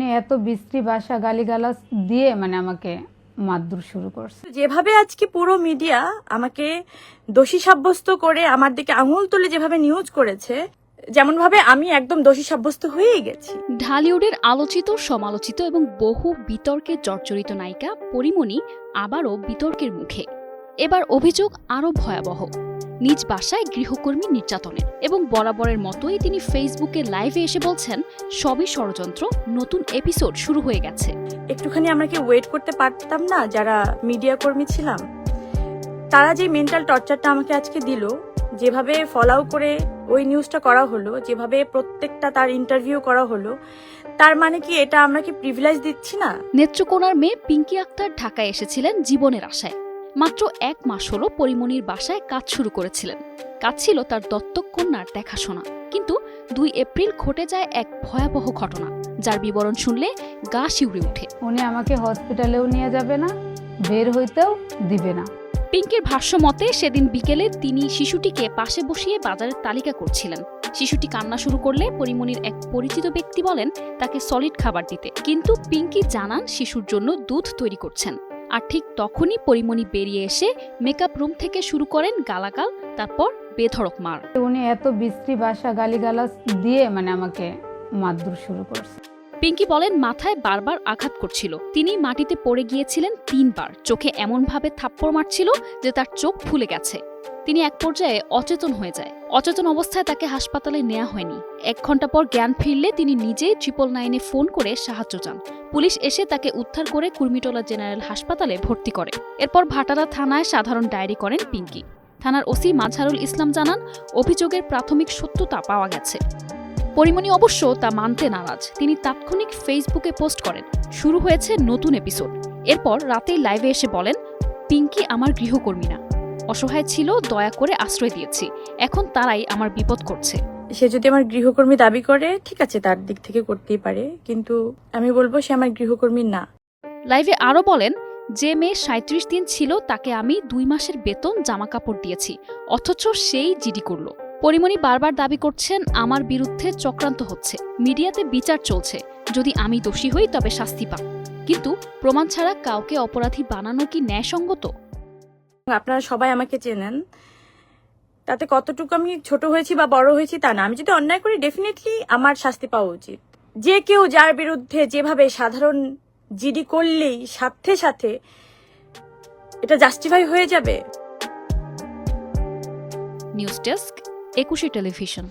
উনি এত বিশ্রী ভাষা গালিগালাজ দিয়ে মানে আমাকে মারধর শুরু করছে। যেভাবে আজকে পুরো মিডিয়া আমাকে দোষী সাব্যস্ত করে আমার দিকে আঙুল তুলে যেভাবে নিউজ করেছে যেমন ভাবে আমি একদম দোষী সাব্যস্ত হয়েই গেছি। ঢালিউডের আলোচিত সমালোচিত এবং বহু বিতর্কে জর্জরিত নায়িকা পরিমণি আবারও বিতর্কের মুখে। এবার অভিযোগ আরও ভয়াবহ। নিজ বাসায় গৃহকর্মী নির্যাতনের এবং বরাবরের মতোই তিনি ফেসবুকে লাইভে এসে বলছেন সবই ষড়যন্ত্র নতুন এপিসোড শুরু হয়ে গেছে। একটুখানি আমরা কি ওয়েট করতে পারতাম না? যারা মিডিয়া কর্মী ছিলাম তারা যে মেন্টাল টর্চারটা আমাকে আজকে দিল যেভাবে ফলাও করে ওই নিউজটা করা হলো যেভাবে প্রত্যেকটা তার ইন্টারভিউ করা হলো তার মানে কি এটা আমরা কি প্রিভিলেজ দিচ্ছি না? নেত্রকোনার মেয়ে পিঙ্কি আক্তার ঢাকায় এসেছিলেন জীবনের আশায়। মাত্র এক মাস হলো পরিমণির বাসায় কাজ শুরু করেছিলেন। কাজ ছিল তার দত্তক কন্যার দেখাশোনা। কিন্তু দুই এপ্রিল ঘটে যায় এক ভয়াবহ ঘটনা যার বিবরণ শুনলে গা শিউরে ওঠে। উনি আমাকে হসপিটালেও নিয়ে যাবে না বের হইতেও দিবে না। পিঙ্কির ভাষ্য মতে সেদিন বিকেলে তিনি শিশুটিকে পাশে বসিয়ে বাজারের তালিকা করছিলেন। শিশুটি কান্না শুরু করলে পরিমণির এক পরিচিত ব্যক্তি বলেন তাকে সলিড খাবার দিতে। কিন্তু পিঙ্কি জানান শিশুর জন্য দুধ তৈরি করছেন। আর ঠিক তখনই পরিমণি বেরিয়ে এসে মেকআপ রুম থেকে শুরু করেন গালাগাল তারপর বেধড়ক মার। উনি এত বিশ্রী ভাষা গালিগালাজ দিয়ে মানে আমাকে মারধর শুরু করছে। পিঙ্কি বলেন মাথায় বারবার আঘাত করছিল। তিনি মাটিতে পড়ে গিয়েছিলেন তিনবার। চোখে এমনভাবে থাপ্পড় মারছিল যে তার চোখ ফুলে গেছে। তিনি এক পর্যায়ে অচেতন হয়ে যায়। অচেতন অবস্থায় তাকে হাসপাতালে নেওয়া হয়নি। এক ঘণ্টা পর জ্ঞান ফিরলে তিনি নিজেই ট্রিপল নাইনে ফোন করে সাহায্য চান। পুলিশ এসে তাকে উদ্ধার করে কুর্মিটোলা জেনারেল হাসপাতালে ভর্তি করে। এরপর ভাটারা থানায় সাধারণ ডায়েরি করেন পিঙ্কি। থানার ওসি মাঝহারুল ইসলাম জানান, অভিযোগের প্রাথমিক সত্যতা পাওয়া গেছে। পরিমণি অবশ্য তা মানতে নারাজ। তিনি তাৎক্ষণিক ফেসবুকে পোস্ট করেন, শুরু হয়েছে নতুন এপিসোড। এরপর রাতেই লাইভে এসে বলেন, পিঙ্কি আমার গৃহকর্মী না। অসহায় ছিল দয়া করে আশ্রয় দিয়েছি। এখন তারাই আমার বিপদ করছে। সে যদি আমার গৃহকর্মী দাবি করে ঠিক আছে তার দিক থেকে করতেই পারে। কিন্তু আমি বলব সে আমার গৃহকর্মী না। লাইভে আরও বলেন যে মেয়ে সাঁত্রিশ দিন ছিল তাকে আমি দুই মাসের বেতন জামা কাপড় দিয়েছি অথচ সেই জিডি করল। পরিমণি বারবার দাবি করছেন আমার বিরুদ্ধে চক্রান্ত হচ্ছে। মিডিয়াতে বিচার চলছে যদি আমি দোষী হই তবে শাস্তি পাক কিন্তু প্রমাণ ছাড়া কাউকে অপরাধী বানানো কি ন্যায়সঙ্গত? আপনারা সবাই আমাকে চেনেন। তাতে কতটুকু আমি ছোট হয়েছি বা বড় হয়েছি তা না। আমি যদি অন্যায় করি ডেফিনেটলি আমার শাস্তি পাওয়া উচিত। যে কেউ যার বিরুদ্ধে যেভাবে সাধারণ জিডি করলেই সাথে সাথে এটা জাস্টিফাই হয়ে যাবে। News desk, Ekushey television.